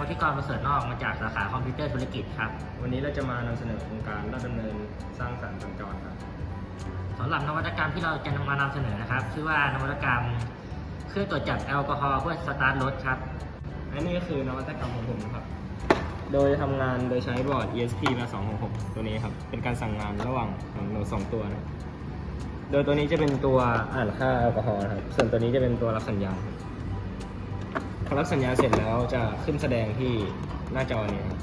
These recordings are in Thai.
วุฒิกรประเสริฐนอกมาจากสาขาคอมพิวเตอร์ธุรกิจครับ วันนี้เราจะมานำเสนอโครงการราชดำเนินสร้างสรรค์สัญจรครับสำหรับนวัตกรรมที่เราจะมานำเสนอนะครับ ชื่อว่านวัตกรรมเครื่องตรวจจับแอลกอฮอล์เพื่อสตาร์ทรถครับและนี่ก็คือนวัตกรรมของผมนะครับ โดยทำงานโดยใช้บอร์ด ESP มา266 ตัวนี้ครับ เป็นการสั่งงานระหว่างของโน้ตสองตัวนะโดยตัวนี้จะเป็นตัวอ่านค่าแอลกอฮอล์นะครับ ส่วนตัวนี้จะเป็นตัวรับสัญญาณครับ พอรับสัญญาณเสร็จแล้วจะขึ้นแสดงที่หน้าจอนี้ครับ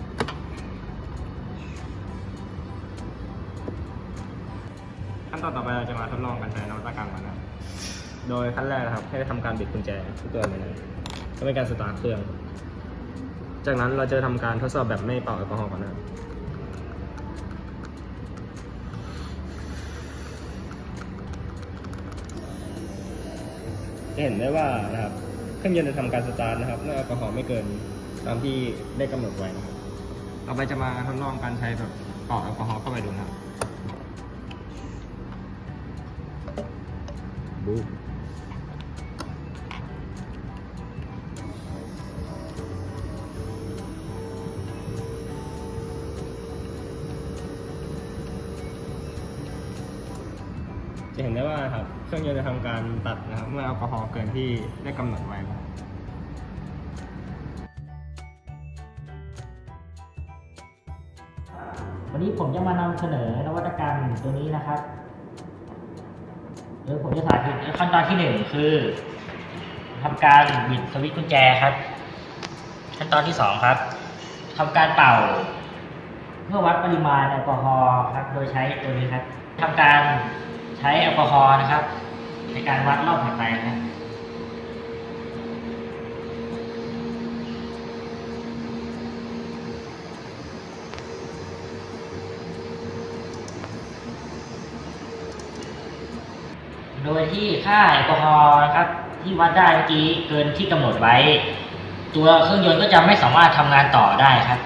ขั้นตอนต่อไปเราจะมาทดลองการใช้นวัตกรรมกันนะ โดยขั้นแรกนะครับ ให้ทำการบิดกุญแจทุกตัวเลยนะก็เป็นการสตาร์ทเครื่อง จากนั้นเราจะทำการทดสอบแบบไม่เป่าแอลกอฮอล์ก่อนนะจะเห็นได้ว่านะครับ เครื่องยนต์จะทำการสตาร์ทนะครับเมื่อแอลกอฮอล์ไม่เกินตามที่ได้กำหนดไว้นะครับต่อไปจะมาทดลองการใช้แบบเป่าแอลกอฮอล์เข้าไปดูนะครับบู จะเห็นได้ว่าครับเครื่องยนต์จะทำการตัดนะครับเมื่อแอลกอฮอล์เกินที่ได้กำหนดไว้วันนี้ผมจะมานำเสนอนวัตกรรมตัวนี้นะครับโดยผมจะสาธิตขั้นตอนที่หนึ่งคือทำการบิดสวิตช์กุญแจครับ ขั้นตอนที่สองครับทำการเป่า เพื่อวัดปริมาณแอลกอฮอล์ครับ โดยใช้ตัวนี้ครับทำการ ใช้แอลกอฮอล์นะครับ ในการวัดรอบถัดไปนะโดยที่ค่าแอลกอฮอล์นะครับ ที่วัดได้เมื่อกี้เกินที่กำหนดไว้ ตัวเครื่องยนต์ก็จะไม่สามารถทำงานต่อได้ครับ